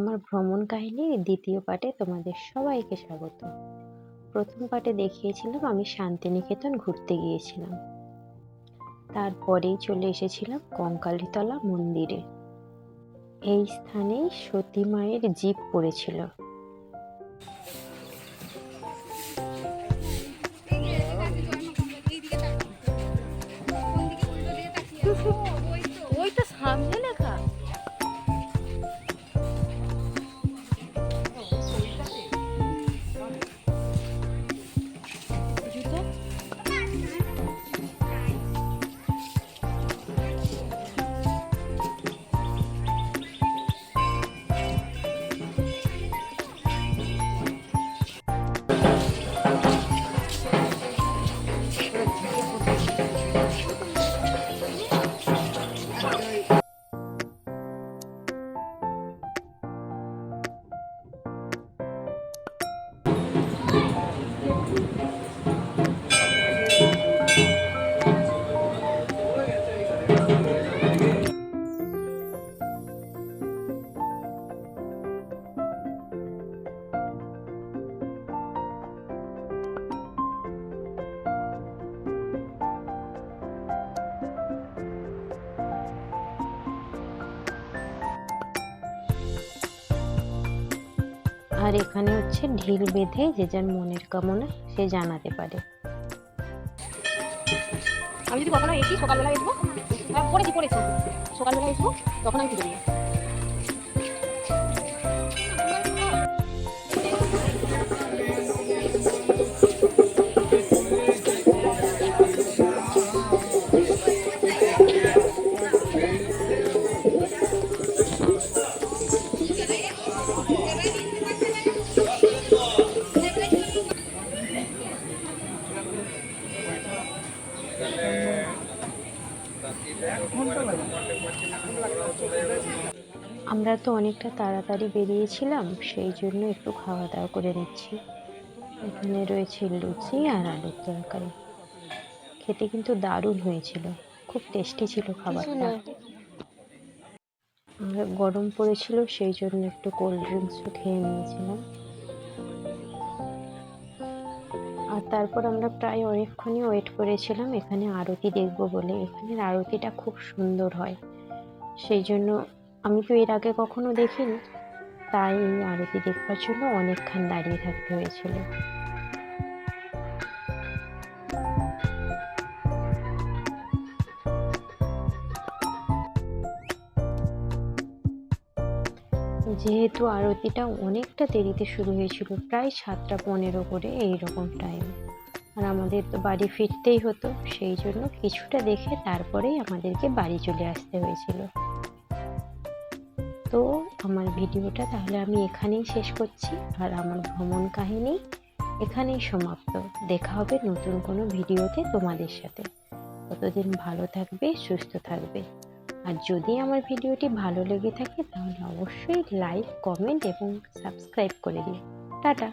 আমার ভ্রমণ কাহিনীর দ্বিতীয় পার্টে তোমাদের সবাইকে স্বাগত। প্রথম পার্টে দেখিয়েছিলাম আমি শান্তিনিকেতন ঘুরতে গিয়েছিলাম। তারপরেই চলে এসেছিলাম কঙ্কালীতলা মন্দিরে। এই স্থানেই সতী মায়ের জীব পড়েছিল। আর এখানে হচ্ছে ঢিল বেঁধে যে যার মনের কামনা সে জানাতে পারে। আমি যদি কখনো এসি সকালবেলা আসব হ্যাঁ পড়েছি পড়েছি। সকালবেলা আসব তখন আমি পুজো দিই আমরা তো অনেকটা তাড়াতাড়ি বেরিয়েছিলাম, সেই জন্য একটু খাওয়া দাওয়া করে নিচ্ছি। এখানে রয়েছে লুচি আর আলুর তরকারি। খেতে কিন্তু দারুণ হয়েছিল, খুব টেস্টি ছিল খাবারটা। গরম পড়েছিল, সেই জন্য একটু কোল্ড ড্রিঙ্কসও খেয়ে নিয়েছিলাম। আর তারপর আমরা প্রায় অনেকক্ষণই ওয়েট করেছিলাম, এখানে আরতি দেখব বলে। এখানের আরতিটা খুব সুন্দর হয়। সেই জন্য আমি তো এর আগে কখনো দেখিনি, তাই আরতি দেখবার জন্য অনেকক্ষণ দাঁড়িয়ে থাকতে হয়েছিল। যেহেতু আরতিটা অনেকটা দেরিতে শুরু হয়েছিল, প্রায় সাতটা পনেরো করে এই রকম টাইম আর আমাদের তো বাড়ি ফিরতেই হতো, সেই জন্য কিছুটা দেখে তারপরেই আমাদেরকে বাড়ি চলে আসতে হয়েছিল। তো আমার ভিডিওটা তাহলে আমি এখানেই শেষ করছি, আর আমার ভ্রমণ কাহিনী এখানেই সমাপ্ত। দেখা হবে নতুন কোনো ভিডিওতে তোমাদের সাথে। ততদিন ভালো থাকবে, সুস্থ থাকবে। আর যদি আমার ভিডিওটি ভালো লেগে থাকে, তাহলে অবশ্যই লাইক কমেন্ট এবং সাবস্ক্রাইব করে দিন টাটা।